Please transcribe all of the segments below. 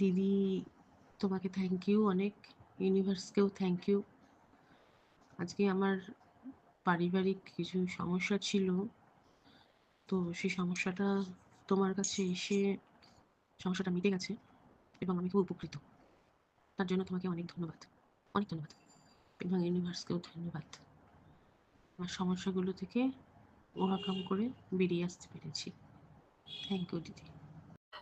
দিদি তোমাকে thank you অনেক ইউনিভার্সকেও থ্যাংক ইউ আজকে আমার পারিবারিক কিছু সমস্যা ছিল, তো সেই সমস্যাটা তোমার কাছে এসে সমস্যাটা মিটে গেছে এবং আমি খুব উপকৃত। তার জন্য তোমাকে অনেক ধন্যবাদ অনেক ধন্যবাদ এবং ইউনিভার্সকেও ধন্যবাদ। আমার সমস্যাগুলো থেকে ওভারকাম করে বেরিয়ে আসতে পেরেছি। থ্যাংক ইউ দিদি।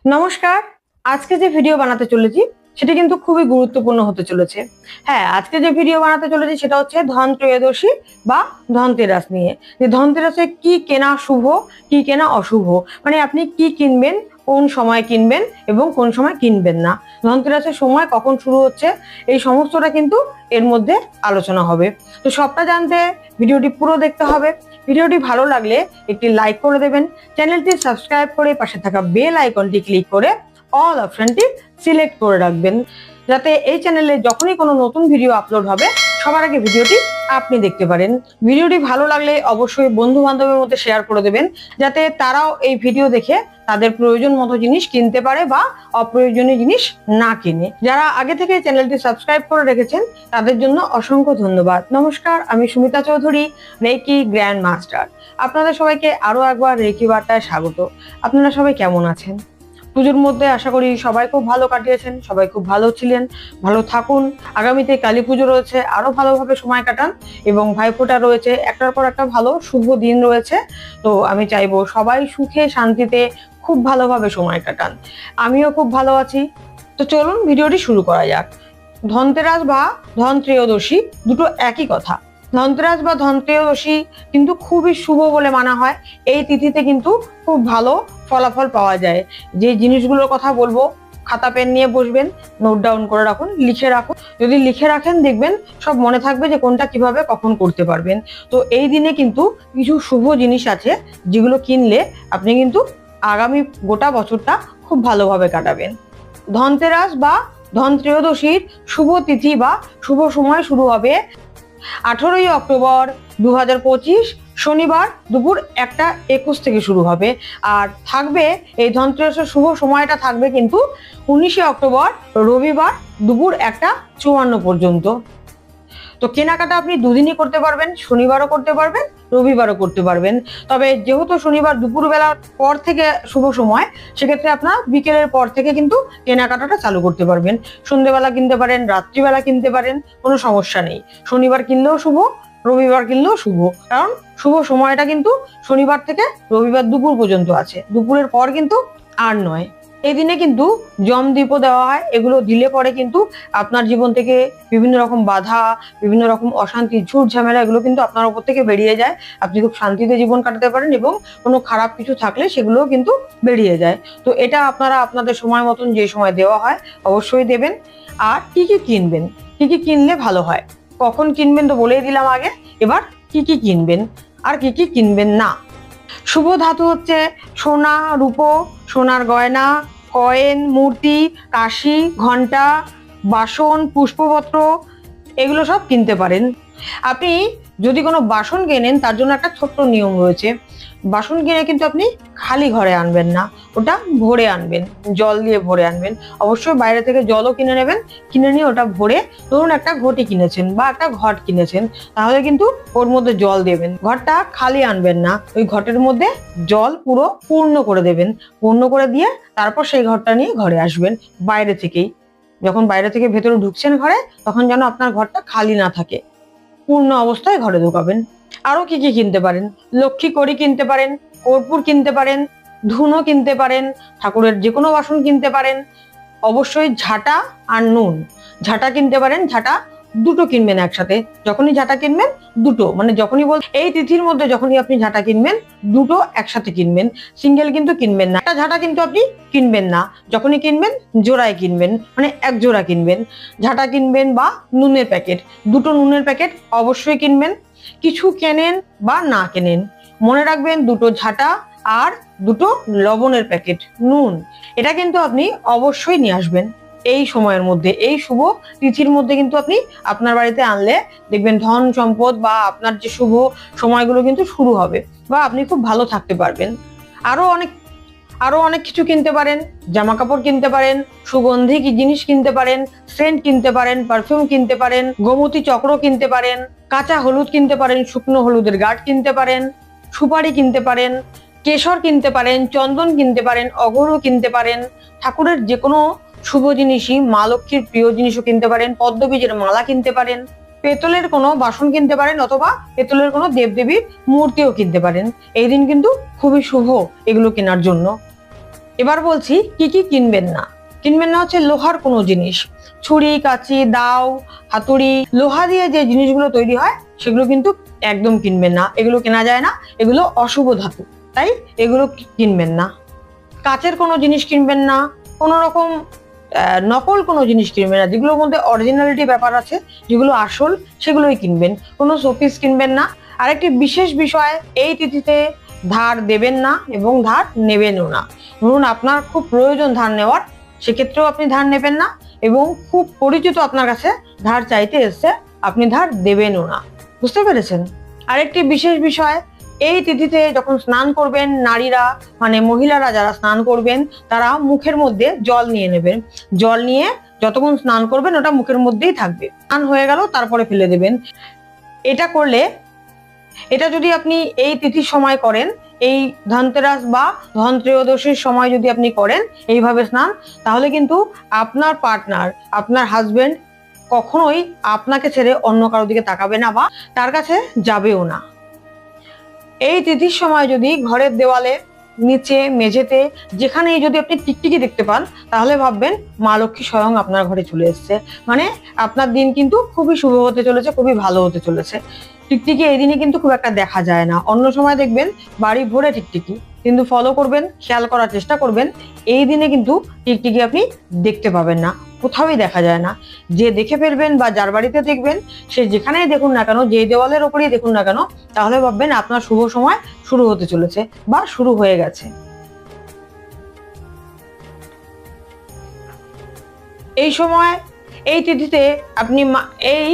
নমস্কার। আজকে যে ভিডিও বানাতে চলেছি, সেটা কিন্তু খুবই গুরুত্বপূর্ণ হতে চলেছে। হ্যাঁ আজকে যে ভিডিও বানাতে চলেছি, সেটা হচ্ছে ধন ত্রয়োদশী বা ধনতেরাস নিয়ে। যে ধনতেরাসে কি কেনা শুভ, কি কেনা অশুভ? মানে আপনি কি কিনবেন, কোন সময় কিনবেন এবং কোন সময় কিনবেন না? ধনতেরাসের সময় কখন শুরু হচ্ছে? এই সমস্তটা কিন্তু এর মধ্যে আলোচনা হবে। তো সবটা জানতে ভিডিওটি পুরো দেখতে হবে। ভিডিওটি ভালো লাগলে একটি লাইক করে দেবেন। চ্যানেলটি সাবস্ক্রাইব করে পাশে থাকা বেল আইকনটি ক্লিক করে অল অপশনটি সিলেক্ট করে রাখবেন। যাতে এই চ্যানেলে যখনই কোনো নতুন ভিডিও আপলোড হবে, সবার আগে ভিডিওটি আপনি দেখতে পারেন। ভিডিওটি ভালো লাগলে অবশ্যই বন্ধু বান্ধবের মধ্যে শেয়ার করে দেবেন, যাতে তারাও এই ভিডিও দেখে তাদের প্রয়োজন মতো জিনিস কিনতে পারে বা অপ্রয়োজনীয় জিনিস না কিনে। যারা আগে থেকে চ্যানেলটি সাবস্ক্রাইব করে রেখেছেন, তাদের জন্য অসংখ্য ধন্যবাদ। নমস্কার, আমি Sumita Chowdhury Reiki grand master আপনাদের সবাইকে আরও একবার রেকি বার্তায় স্বাগত। আপনারা সবাই কেমন আছেন? পুজোর মধ্যে আশা করি সবাই খুব ভালো কাটিয়েছেন, সবাই খুব ভালো ছিলেন, ভালো থাকুন। আগামীতে কালী পুজো রয়েছে, আরও ভালোভাবে সময় কাটান এবং ভাইফোঁটা রয়েছে, একটার পর একটা ভালো, শুভ দিন রয়েছে। তো আমি চাইব সবাই সুখে, শান্তিতে খুব ভালোভাবে সময় কাটান। আমিও খুব ভালো আছি। তো চলুন, ভিডিওটি শুরু করা যাক। ধনতেরাস বা ধন ত্রয়োদশী দুটো একই কথা। ধনতেরাস বা ধন ত্রয়োদশী কিন্তু খুবই শুভ বলে মানা হয়। এই তিথিতে কিন্তু খুব ভালো ফলাফল পাওয়া যায়। যে জিনিসগুলোর কথা বলব, খাতা, পেন নিয়ে বসবেন নোট ডাউন করে রাখুন, লিখে রাখুন। যদি লিখে রাখেন, দেখবেন সব মনে থাকবে যে কোনটা কীভাবে, কখন করতে পারবেন। তো এই দিনে কিন্তু কিছু শুভ জিনিস আছে, যেগুলো কিনলে আপনি কিন্তু আগামী গোটা বছরটা খুব ভালোভাবে কাটাবেন। ধনতেরাস বা ধন ত্রয়োদশীর শুভ তিথি বা শুভ সময় শুরু হবে আঠেরোই অক্টোবর দু শনিবার দুপুর একটা একুশ থেকে শুরু হবে। আর থাকবে, এই ধনতেরাসের শুভ সময়টা থাকবে কিন্তু উনিশে অক্টোবর রবিবার দুপুর একটা চুয়ান্ন পর্যন্ত। তো কেনাকাটা আপনি দুদিনই করতে পারবেন, শনিবারও করতে পারবেন, রবিবারও করতে পারবেন। তবে যেহেতু শনিবার দুপুরবেলার পর থেকে শুভ সময়, সেক্ষেত্রে আপনার বিকেলের পর থেকে কিন্তু কেনাকাটাটা চালু করতে পারবেন। সন্ধেবেলা কিনতে পারেন, রাত্রিবেলা কিনতে পারেন, কোনো সমস্যা নেই। শনিবার কিনলেও শুভ, রবিবার কিনলেও শুভ। কারণ শুভ সময়টা কিন্তু শনিবার থেকে রবিবার দুপুর পর্যন্ত আছে। দুপুরের পর কিন্তু আর নয়। এই দিনে কিন্তু জম দ্বীপও দেওয়া হয়। এগুলো দিলে পরে কিন্তু আপনার জীবন থেকে বিভিন্ন রকম বাধা, বিভিন্ন রকম অশান্তি, ঝুট ঝামেলা এগুলো কিন্তু আপনার উপর থেকে বেরিয়ে যায়। আপনি খুব শান্তিতে জীবন কাটাতে পারেন এবং কোনো খারাপ কিছু থাকলে সেগুলোও কিন্তু বেরিয়ে যায়। তো এটা আপনারা আপনাদের সময় মতন যে সময় দেওয়া হয়, অবশ্যই দেবেন। আর কি কি কিনবেন? কি কি কিনলে ভালো হয়? কখন কিনবেন তো বলেই দিলাম আগে। এবার কি কি কিনবেন? আর কি কি কিনবেন না? শুভ ধাতু হচ্ছে সোনা, রূপো, সোনার গয়না, কয়েন, মূর্তি, কাশি ঘণ্টা বাসন, পুষ্পপত্র, এগুলো সব কিনতে পারেন। আপনি যদি কোনো বাসন কেনেন, তার জন্য একটা ছোট্ট নিয়ম রয়েছে। বাসন কিনে কিন্তু আপনি খালি ঘরে আনবেন না, ওটা ভরে আনবেন, জল দিয়ে ভরে আনবেন। অবশ্যই বাইরে থেকে জলও কিনে নেবেন, কিনে নিয়ে ওটা ভরে ধরুন একটা ঘটি কিনেছেন বা একটা ঘট কিনেছেন, তাহলে কিন্তু ওর মধ্যে জল দেবেন। ঘরটা খালি আনবেন না, ওই ঘটের মধ্যে জল পুরো পূর্ণ করে দেবেন। পূর্ণ করে দিয়ে তারপর সেই ঘরটা নিয়ে ঘরে আসবেন, বাইরে থেকেই। যখন বাইরে থেকে ভেতরে ঢুকছেন ঘরে, তখন যেন আপনার ঘরটা খালি না থাকে। পূর্ণ অবস্থায় ঘরে ঢোকাবেন। আরও কি কি কিনতে পারেন? লক্ষ্মী কড়ি কিনতে পারেন, কর্পূর কিনতে পারেন, ধুনো কিনতে পারেন, ঠাকুরের যে কোনো বাসন কিনতে পারেন, অবশ্যই ঝাঁটা আর নুন। ঝাঁটা কিনতে পারেন, ঝাঁটা দুটো কিনবেন একসাথে। যখনই ঝাঁটা কিনবেন, দুটো। মানে যখনই বল এই তিথির মধ্যে যখনই আপনি ঝাঁটা কিনবেন, দুটো একসাথে কিনবেন। সিঙ্গেল কিন্তু কিনবেন না। একটা ঝাঁটা কিন্তু আপনি কিনবেন না। যখনই কিনবেন, জোড়ায় কিনবেন। মানে এক জোড়া কিনবেন। ঝাঁটা কিনবেন বা নুনের প্যাকেট। দুটো নুনের প্যাকেট অবশ্যই কিনবেন। কিছু কেনেন বা না কেনেন। মনে রাখবেন দুটো ঝাঁটা আর দুটো লবণের প্যাকেট, নুন। এটা কিন্তু আপনি অবশ্যই নিয়ে আসবেন। এই সময়ের মধ্যে, এই শুভ তিথির মধ্যে কিন্তু আপনি আপনার বাড়িতে আনলে দেখবেন ধন সম্পদ বা আপনার যে শুভ সময়গুলো কিন্তু শুরু হবে বা আপনি খুব ভালো থাকতে পারবেন। আরও অনেক আরও অনেক কিছু কিনতে পারেন জামা কাপড় কিনতে পারেন সুগন্ধি কি জিনিস কিনতে পারেন সেন্ট কিনতে পারেন পারফিউম কিনতে পারেন গোমতী চক্র কিনতে পারেন কাঁচা হলুদ কিনতে পারেন শুকনো হলুদের গাঠ কিনতে পারেন সুপারি কিনতে পারেন কেশর কিনতে পারেন চন্দন কিনতে পারেন অগরু কিনতে পারেন ঠাকুরের যে কোনো শুভ জিনিসই মা লক্ষ্মীর প্রিয় জিনিসও কিনতে পারেন পদ্মবীজের মালা কিনতে পারেন পেতলের কোনো বাসন কিনতে পারেন অথবা পেতলের কোনো দেবদেবীর মূর্তিও কিনতে পারেন এই দিন কিন্তু খুবই শুভ এগুলো কেনার জন্য এবার বলছি, কি কি কিনবেন না? কিনবেন না হচ্ছে লোহার কোনো জিনিস। ছুরি, কাঁচি, দাও, হাতুড়ি, লোহা দিয়ে যে জিনিসগুলো তৈরি হয়, সেগুলো কিন্তু একদম কিনবেন না। এগুলো কেনা যায় না, এগুলো অশুভ ধাতু। তাই এগুলো কিনবেন না। কাচের কোনো জিনিস কিনবেন না, কোনো রকম নকল কোনো জিনিস কিনবেন না, যেগুলোর মধ্যে অরিজিনালিটি ব্যাপার আছে, যেগুলো আসল, সেগুলোই কিনবেন। কোনো শোপিস কিনবেন না। আরেকটি বিশেষ বিষয়, এই তিথিতে ধার দেবেন না এবং ধার নেবেনও না। ধরুন আপনার খুব প্রয়োজন ধার নেওয়ার, সেক্ষেত্রেও আপনি ধার নেবেন না এবং খুব পরিচিত আপনার কাছে ধার চাইতে এসছে, আপনি ধার দেবেনও না। বুঝতে পেরেছেন? আরেকটি বিশেষ বিষয়, এই তিথিতে যখন স্নান করবেন নারীরা মানে মহিলারা যারা স্নান করবেন, তারা মুখের মধ্যে জল নিয়ে নেবেন। জল নিয়ে যতক্ষণ স্নান করবেন, ওটা মুখের মধ্যেই থাকবে। স্নান হয়ে গেল, তারপরে ফেলে দেবেন। এটা করলে এটা যদি আপনি এই তিথির সময় করেন, এই ধনতেরাস বা ধন ত্রয়োদশীর সময় যদি আপনি করেন, এইভাবে স্নান, তাহলে কিন্তু আপনার পার্টনার আপনার হাজবেন্ড কখনোই আপনাকে ছেড়ে অন্য কারও দিকে তাকাবে না বা তার কাছে যাবেও না। এই তিথির সময় যদি ঘরের দেওয়ালে, নিচে, মেঝেতে, যেখানেই যদি আপনি টিকটিকি দেখতে পান, তাহলে ভাববেন মা লক্ষ্মী স্বয়ং আপনার ঘরে চলে এসছে। মানে আপনার দিন কিন্তু খুবই শুভ হতে চলেছে, খুবই ভালো হতে চলেছে। টিকটিকি এই দিনে কিন্তু খুব একটা দেখা যায় না। অন্য সময় দেখবেন বাড়ি ভরে টিকটিকি, কিন্তু ফলো করবেন, খেয়াল করার চেষ্টা করবেন, এই দিনে কিন্তু টিকটিকি আপনি দেখতে পাবেন না, কোথাওই দেখা যায় না। যে দেখে ফেলবেন বা যার বাড়িতে দেখবেন, সে যেখানেই দেখুন না কেন যে দেওয়ালের ওপরেই দেখুন না কেন, তাহলে ভাববেন আপনার শুভ সময় শুরু হতে চলেছে বা শুরু হয়ে গেছে। এই সময়, এই তিথিতে আপনি এই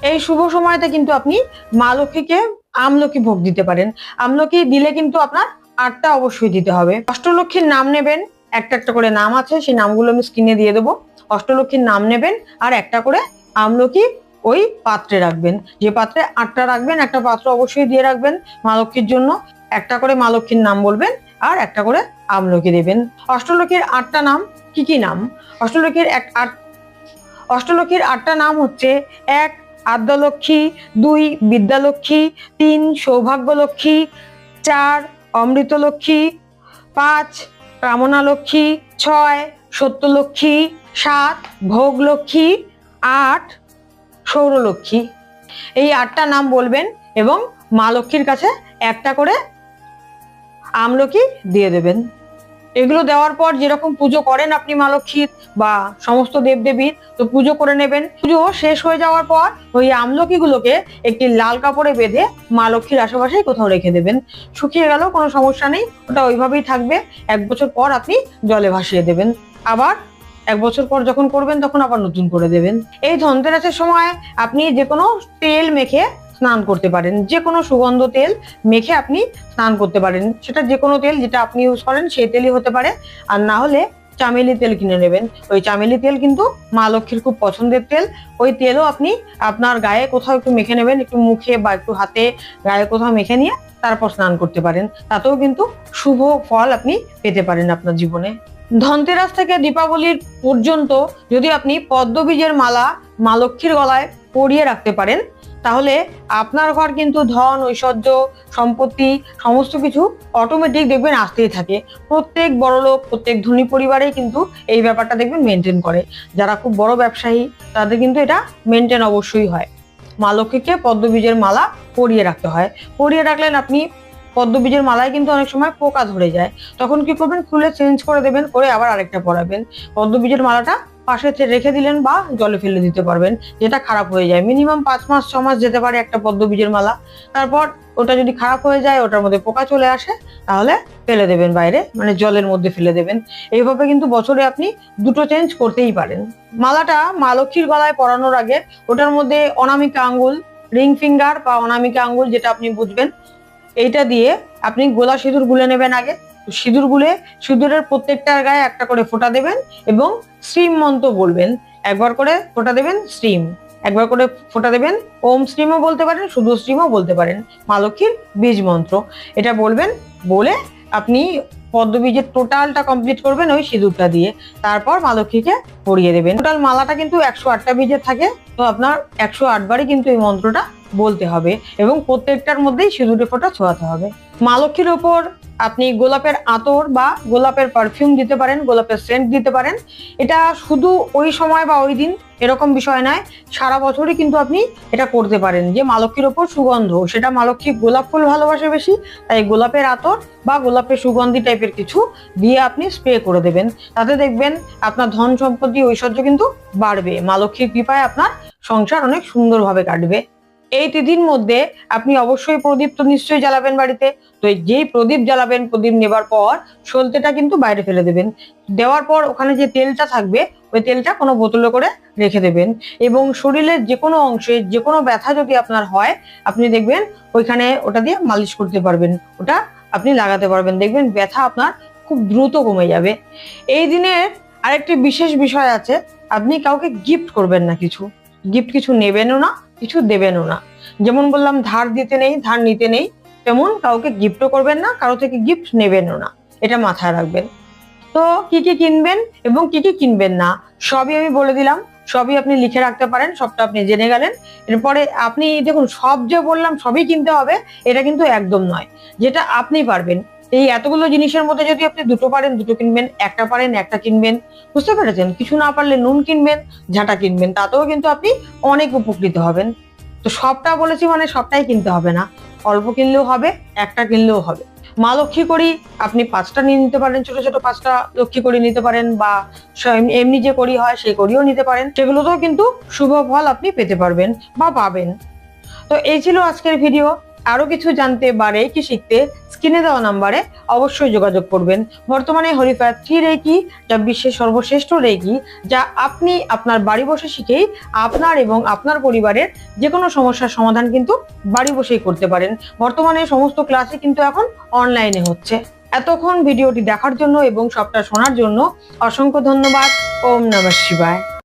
এই শুভ সময়তে কিন্তু আপনি মা লক্ষ্মীকে আমলকি ভোগ দিতে পারেন। আমলকি দিলে কিন্তু আপনার আটটা অবশ্যই দিতে হবে। অষ্টলক্ষ্মীর নাম নেবেন, একটা একটা করে নাম আছে, সেই নামগুলো আমি স্ক্রিনে দিয়ে দেবো। অষ্টলক্ষ্মীর নাম নেবেন আর একটা করে আমলকি ওই পাত্রে রাখবেন। যে পাত্রে আটটা রাখবেন, একটা পাত্র অবশ্যই দিয়ে রাখবেন মা লক্ষ্মীর জন্য। একটা করে মা লক্ষ্মীর নাম বলবেন আর একটা করে আমলকি দেবেন। অষ্টলক্ষ্মীর আটটা নাম কি কি নাম? অষ্টলক্ষ্মীর এক আট অষ্টলক্ষ্মীর আটটা নাম হচ্ছে এক আদ্যলক্ষ্মী, দুই বিদ্যালক্ষ্মী, তিন সৌভাগ্যলক্ষ্মী, চার অমৃতলক্ষ্মী, পাঁচ কামনা লক্ষ্মী ছয় সত্যলক্ষ্মী, সাত ভোগলক্ষ্মী, আট সৌরলক্ষ্মী। এই আটটা নাম বলবেন এবং মা লক্ষ্মীর কাছে একটা করে আমলকি দিয়ে দেবেন। এগুলো দেওয়ার পর যেরকম পুজো করেন আপনি মা লক্ষ্মীর বা সমস্ত দেবদেবীর, তো পুজো করে নেবেন। পুজো শেষ হয়ে যাওয়ার পর ওই আমলকিগুলোকে একটি লাল কাপড়ে বেঁধে মা লক্ষ্মীর আশেপাশেই কোথাও রেখে দেবেন। শুকিয়ে গেল, কোনো সমস্যা নেই, ওটা ওইভাবেই থাকবে। এক বছর পর আপনি জলে ভাসিয়ে দেবেন। আবার এক বছর পর যখন করবেন, তখন আবার নতুন করে দেবেন। এই ধনতেরাসের সময় আপনি যে কোনো তেল মেখে স্নান করতে পারেন। যে কোনো সুগন্ধ তেল মেখে আপনি স্নান করতে পারেন। সেটা যে কোনো তেল যেটা আপনি ইউজ করেন সেই তেলই হতে পারে। আর না হলে চামেলি তেল কিনে নেবেন। ওই চামেলি তেল কিন্তু মা লক্ষ্মীর খুব পছন্দের তেল। ওই তেলও আপনি আপনার গায়ে কোথাও একটু মেখে নেবেন, একটু মুখে বা একটু হাতে গায়ে কোথাও মেখে নিয়ে তারপর স্নান করতে পারেন। তাতেও কিন্তু শুভ ফল আপনি পেতে পারেন আপনার জীবনে। ধনতেরাস থেকে দীপাবলির পর্যন্ত যদি আপনি পদ্মবীজের মালা মা লক্ষ্মীর গলায় পরিয়ে রাখতে পারেন তাহলে আপনার ঘর কিন্তু ধন, ঐশ্বর্য, সম্পত্তি, সমস্ত কিছু অটোমেটিক দেখবেন আসতেই থাকে। প্রত্যেক বড় লোক প্রত্যেক ধনী পরিবারেই কিন্তু এই ব্যাপারটা দেখবেন মেনটেন করে। যারা খুব বড় ব্যবসায়ী, তাদের কিন্তু এটা মেনটেন অবশ্যই হয়। মা লক্ষ্মীকে পদ্মবীজের মালা পরিয়ে রাখতে হয়। পরিয়ে রাখলেন আপনি, পদ্মবীজের মালায় কিন্তু অনেক সময় পোকা ধরে যায়। তখন কি করবেন, খুলে চেঞ্জ করে দেবেন, করে আবার আরেকটা পরাবেন। পদ্মবীজের মালাটা পাশে রেখে দিলেন বা জলে ফেলে দিতে পারবেন, যেটা খারাপ হয়ে যায়। মিনিমাম পাঁচ মাস, ছ মাস যেতে পারে একটা পদ্মবীজের মালা। তারপর ওটা যদি খারাপ হয়ে যায়, ওটার মধ্যে পোকা চলে আসে, তাহলে ফেলে দেবেন বাইরে মানে জলের মধ্যে ফেলে দেবেন। এইভাবে কিন্তু বছরে আপনি দুটো চেঞ্জ করতেই পারেন। মালাটা মা লক্ষ্মীর গলায় পরানোর আগে ওটার মধ্যে অনামিকা আঙ্গুল, রিং ফিঙ্গার বা অনামিকা আঙ্গুল যেটা আপনি বুঝবেন, এইটা দিয়ে আপনি গোলা সিঁদুর গুলে নেবেন আগে। সিঁদুর গুলে সিঁদুরের প্রত্যেকটার গায়ে একটা করে ফোঁটা দেবেন এবং শ্রীম মন্ত্র বলবেন। একবার করে ফোঁটা দেবেন শ্রীম। একবার করে ফোঁটা দেবেন, ওম শ্রীমও বলতে পারেন, শুধু শ্রীমও বলতে পারেন। মা লক্ষ্মীর বীজ মন্ত্র। এটা বলবেন, বলে আপনি পদ্মবীজের টোটালটা কমপ্লিট করবেন ওই সিঁদুরটা দিয়ে। তারপর মা লক্ষ্মীকে পরিয়ে দেবেন। টোটাল মালাটা কিন্তু একশো আটটা বীজের থাকে, তো আপনার একশো আটবারই কিন্তু এই মন্ত্রটা বলতে হবে এবং প্রত্যেকটার মধ্যেই সিঁদুরে ফোঁটা ছোঁয়াতে হবে। মা লক্ষ্মীর ওপর আপনি গোলাপের আতর বা গোলাপের পারফিউম দিতে পারেন, গোলাপের সেন্ট দিতে পারেন। এটা শুধু ওই সময় বা ওই দিন এরকম বিষয় নয়, সারা বছরই কিন্তু আপনি এটা করতে পারেন। যে মা লক্ষ্মীর ওপর সুগন্ধ, সেটা মা লক্ষ্মী গোলাপ ফুল ভালোবাসে বেশি, তাই গোলাপের আতর বা গোলাপের সুগন্ধি টাইপের কিছু দিয়ে আপনি স্প্রে করে দেবেন। তাতে দেখবেন আপনার ধন সম্পত্তি ঐশ্বর্য কিন্তু বাড়বে। মা লক্ষ্মীর কৃপায় আপনার সংসার অনেক সুন্দরভাবে কাটবে। এই তিথির মধ্যে আপনি অবশ্যই প্রদীপ তো নিশ্চয়ই জ্বালাবেন বাড়িতে। তো যেই প্রদীপ জ্বালাবেন, প্রদীপ নেবার পর সলতেটা কিন্তু বাইরে ফেলে দেবেন। দেওয়ার পর ওখানে যে তেলটা থাকবে, ওই তেলটা কোনো বোতলে করে রেখে দেবেন। এবং শরীরের যে কোনো অংশে যে কোনো ব্যথা যদি আপনার হয়, আপনি দেখবেন ওইখানে ওটা দিয়ে মালিশ করতে পারবেন। ওটা আপনি লাগাতে পারবেন। দেখবেন ব্যথা আপনার খুব দ্রুত কমে যাবে। এই দিনের আরেকটি বিশেষ বিষয় আছে। আপনি কাউকে গিফট করবেন না কিছু। গিফট কিছু নেবেনও না কিছু দেবেনও না। যেমন বললাম, ধার দিতে নেই, ধার নিতে নেই। তেমন কাউকে গিফটও করবেন না, কারও থেকে গিফট নেবেনও না। এটা মাথায় রাখবেন। তো কি কি কিনবেন এবং কি কি কিনবেন না, সবই আমি বলে দিলাম। সবই আপনি লিখে রাখতে পারেন, সবটা আপনি জেনে গেলেন। এরপরে আপনি দেখুন, সব যে বললাম, সবই কিনতে হবে, এটা কিন্তু একদম নয়। যেটা আপনি পারবেন এই এতগুলো জিনিসের মধ্যে যদি আপনি দুটো পারেন, দুটো কিনবেন, একটা পারেন, একটা কিনবেন, বুঝতে পেরেছেন? কিছু না পারলে নুন কিনবেন, ঝাঁটা কিনবেন, তাতেও কিন্তু আপনি অনেক উপকৃত হবেন। তো সবটা বলেছি মানে সবটাই কিনতে হবে না। অল্প কিনলেও হবে, একটা কিনলেও হবে। মা লক্ষ্মী করি, আপনি পাঁচটা নিয়ে নিতে পারেন, ছোট ছোট পাঁচটা লক্ষ্মী করি নিতে পারেন বা এমনি- যে করি হয় সেই করিও নিতে পারেন। সেগুলোতেও কিন্তু শুভ ফল আপনি পেতে পারবেন বা পাবেন। তো এই ছিল আজকের ভিডিও। আরও কিছু জানতে বা রেকি শিখতে স্ক্রিনে দেওয়া নাম্বারে অবশ্যই যোগাযোগ করবেন। বর্তমানে হরিফায়ার থ্রি রেকি যা বিশ্বের সর্বশ্রেষ্ঠ রেকি যা আপনি আপনার বাড়ি বসে শিখেই আপনার এবং আপনার পরিবারের যে কোনো সমস্যার সমাধান কিন্তু বাড়ি বসেই করতে পারেন। বর্তমানে সমস্ত ক্লাসই কিন্তু এখন অনলাইনে হচ্ছে। এতক্ষণ ভিডিওটি দেখার জন্য এবং সবটা শোনার জন্য অসংখ্য ধন্যবাদ। ওম নমঃ শিবায়।